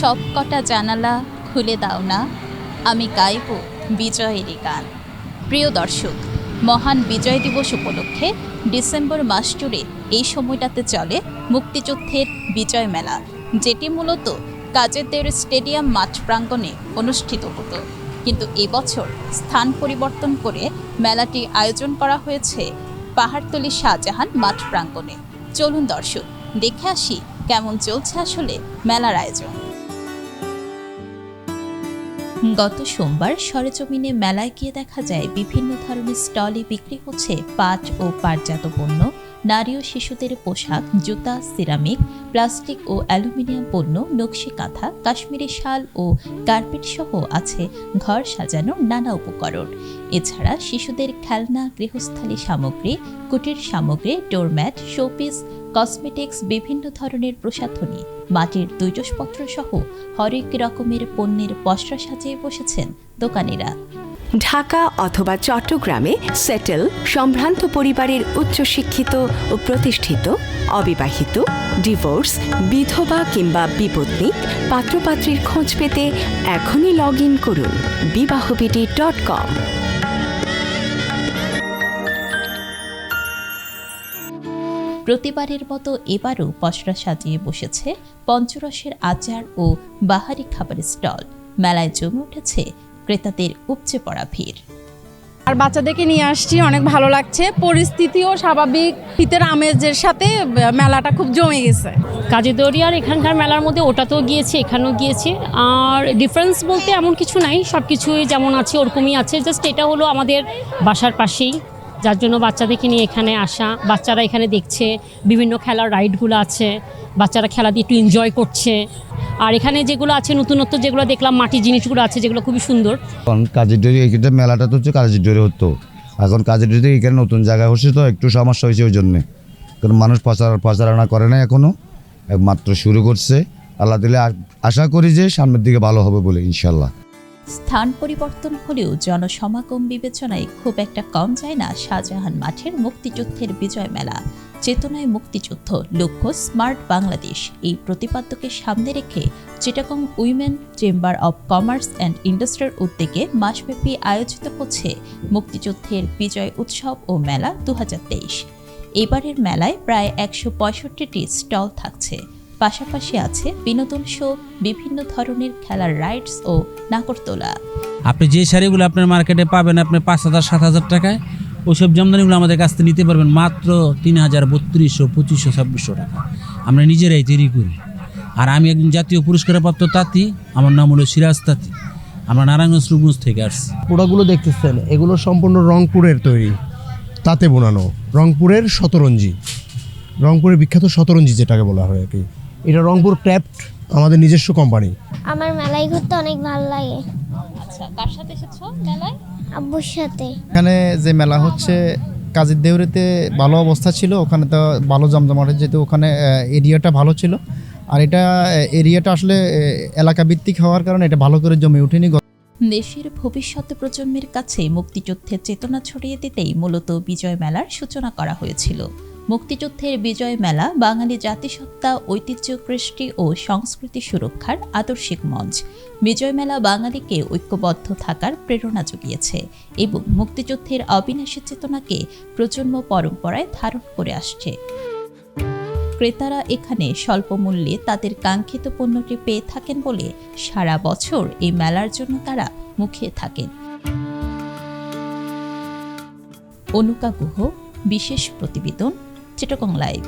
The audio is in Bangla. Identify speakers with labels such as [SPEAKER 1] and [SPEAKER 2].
[SPEAKER 1] সব কটা জানালা খুলে দাও না, আমি গাইব বিজয়েরই গান। প্রিয় দর্শক, মহান বিজয় দিবস উপলক্ষে ডিসেম্বর মাস জুড়ে এই সময়টাতে চলে মুক্তিযুদ্ধের বিজয় মেলা, যেটি মূলত কাজেদের স্টেডিয়াম মাঠ প্রাঙ্গণে অনুষ্ঠিত হতো। কিন্তু এবছর স্থান পরিবর্তন করে মেলাটি আয়োজন করা হয়েছে পাহাড়তলি শাহজাহান মাঠ প্রাঙ্গণে। চলুন দর্শক, দেখে আসি কেমন চলছে আসলে মেলার আয়োজন। গত সোমবার সরেজমিনে মেলায় গিয়ে দেখা যায় বিভিন্ন ধরনের স্টলে বিক্রি হচ্ছে পাট ও পাটজাত পণ্য, নারী ও শিশুদের পোশাক, জুতা, সিরামিক, প্লাস্টিক ও অ্যালুমিনিয়াম পণ্য নকশি কাঁথা কাশ্মীরি শাল ও কার্পেট সহ আছে ঘর সাজানোর নানা উপকরণ। এছাড়া শিশুদের খেলনা, গৃহস্থালী সামগ্রী, কুটির সামগ্রী, ডোরম্যাট, শোপিস কসমেটিক্স বিভিন্ন ধরনের প্রসাধনী, মাটির তৈজসপত্র সহ হরেক রকমের পণ্যের পসরা সাজিয়ে বসেছেন দোকানিরা।
[SPEAKER 2] ঢাকা অথবা চট্টগ্রামে সেটেল, সম্ভ্রান্ত পরিবারের উচ্চশিক্ষিত ও প্রতিষ্ঠিত, অবিবাহিত, ডিভোর্স, বিধবা কিংবা বিপত্নিক পাত্রপাত্রীর খোঁজ পেতে এখনই লগ ইন করুন বিবাহবিটি ডট কম।
[SPEAKER 1] প্রতিবারের মতো এবারও পসরা সাজিয়ে বসেছে পঞ্চরসের আচার ও বাহারি খাবারের স্টল। মেলায় জমে উঠেছে ক্রেতাদের উপচে পড়া ভিড়।
[SPEAKER 3] আর বাচ্চাদেরকে নিয়ে আসছি অনেক ভালো লাগছে। পরিস্থিতিও স্বাভাবিক। শীতের আমেজের সাথে মেলাটা খুব জমে গেছে।
[SPEAKER 4] কাজী দরিয়ার এখানকার মেলার মধ্যে ওটাতেও গিয়েছে এখানেও গিয়েছে। আর ডিফারেন্স বলতে এমন কিছু নাই। সব কিছুই যেমন আছে ওরকমই আছে। জাস্ট এটা হলো আমাদের বাসার পাশেই। যার জন্য বাচ্চাদেরকে নিয়ে এখানে আসা, বাচ্চারা এখানে দেখছে বিভিন্ন খেলার রাইডগুলো আছে, বাচ্চারা খেলা দিয়ে একটু এনজয় করছে। আর এখানে যেগুলো আছে, নতুনত্ব যেগুলো দেখলাম মাটির জিনিসগুলো আছে, যেগুলো খুবই সুন্দর।
[SPEAKER 5] এখন কাজের ডোরি এইখানে মেলাটা তো হচ্ছে কাজের ডোরি হতো। এখন কাজের ডোরি এখানে নতুন জায়গায় হচ্ছে তো, একটু সমস্যা হয়েছে ওই জন্যে। কারণ মানুষ প্রচার প্রচারণা করে না এখনও একমাত্র শুরু করছে। আল্লাহ দিলে আশা করি যে সামনের দিকে ভালো হবে বলে ইনশাল্লাহ
[SPEAKER 1] স্থান পরিবর্তন হলেও জনসমাগম বিবেচনায় খুব একটা কম যায় না শাহজাহান মাঠের মুক্তিযুদ্ধের বিজয় মেলা। চেতনায় মুক্তিযুদ্ধ, লক্ষ্য স্মার্ট বাংলাদেশ, এই প্রতিপাদ্যকে সামনে রেখে Chittagong women chamber of commerce and ইন্ডাস্ট্রির উদ্যোগে মাসব্যাপী আয়োজিত হচ্ছে মুক্তিযুদ্ধের বিজয় উৎসব ও মেলা দু হাজার তেইশ। এবারের মেলায় প্রায় একশো পঁয়ষট্টিটি স্টল থাকছে। পাশাপাশি আছে বিনোদন শো বিভিন্ন ধরনের খেলার রাইডস ও নাগরদোলা।
[SPEAKER 6] আপনি যে শাড়িগুলো আপনার মার্কেটে পাবেন আপনি পাঁচ হাজার সাত হাজার টাকায় ওইসব জামদানিগুলো আমাদের কাছ থেকে নিতে পারবেন মাত্র তিন হাজার বত্রিশশো পঁচিশশো ছাব্বিশশো টাকা। আমরা নিজেরাই তৈরি করি। আর আমি একজন জাতীয় পুরস্কারপ্রাপ্ত তাঁতি আমার নাম হলো সিরাজ তাঁতি। আমরা নারায়ণগঞ্জ রূপগঞ্জ থেকে আসছি।
[SPEAKER 7] পোড়াগুলো দেখতেছেন এগুলো সম্পূর্ণ রংপুরের তৈরি তাতে বোনানো। রংপুরের শতরঞ্জি। রংপুরের বিখ্যাত শতরঞ্জি যেটাকে বলা হয় আর কি। এটা রংপুর ক্র্যাফট আমাদের নিজস্ব কোম্পানি।
[SPEAKER 8] আমার মেলায় ঘুরতে অনেক ভালো লাগে।
[SPEAKER 1] আচ্ছা কার সাথে এসেছ মেলায়?
[SPEAKER 8] আব্বুর সাথে।
[SPEAKER 9] এখানে যে মেলা হচ্ছে কাজের দেউরিতে ভালো অবস্থা ছিল ওখানে তো ভালো জমজমাটে যেহেতু ওখানে এরিয়াটা ভালো ছিল। আর এটা এরিয়াটা আসলে এলাকা ভিত্তিক হওয়ার কারণে এটা ভালো করে জমে ওঠেনি
[SPEAKER 1] দেশের ভবিষ্যৎ প্রজন্মের কাছে মুক্তিযুদ্ধের চেতনা ছড়িয়ে দিতেই মূলত বিজয় মেলার সূচনা করা হয়েছিল। মুক্তিযুদ্ধের বিজয় মেলা, বাঙালি জাতিসত্তা, ঐতিহ্য কৃষ্টি ও সংস্কৃতি সুরক্ষার আদর্শিক মঞ্চ। বিজয় মেলা বাঙালিকে ঐক্যবদ্ধ থাকার প্রেরণা জুগিয়েছে এবং মুক্তিযুদ্ধের অবিনাশী চেতনাকে প্রজন্ম পরম্পরায় ধারণ করে আসছে। ক্রেতারা এখানে স্বল্প মূল্যে তাদের কাঙ্ক্ষিত পণ্যটি পেয়ে থাকেন বলে সারা বছর এই মেলার জন্য তারা মুখে থাকেন। অনুকা গুহ বিশেষ প্রতিবেদন চিটগং লাইভ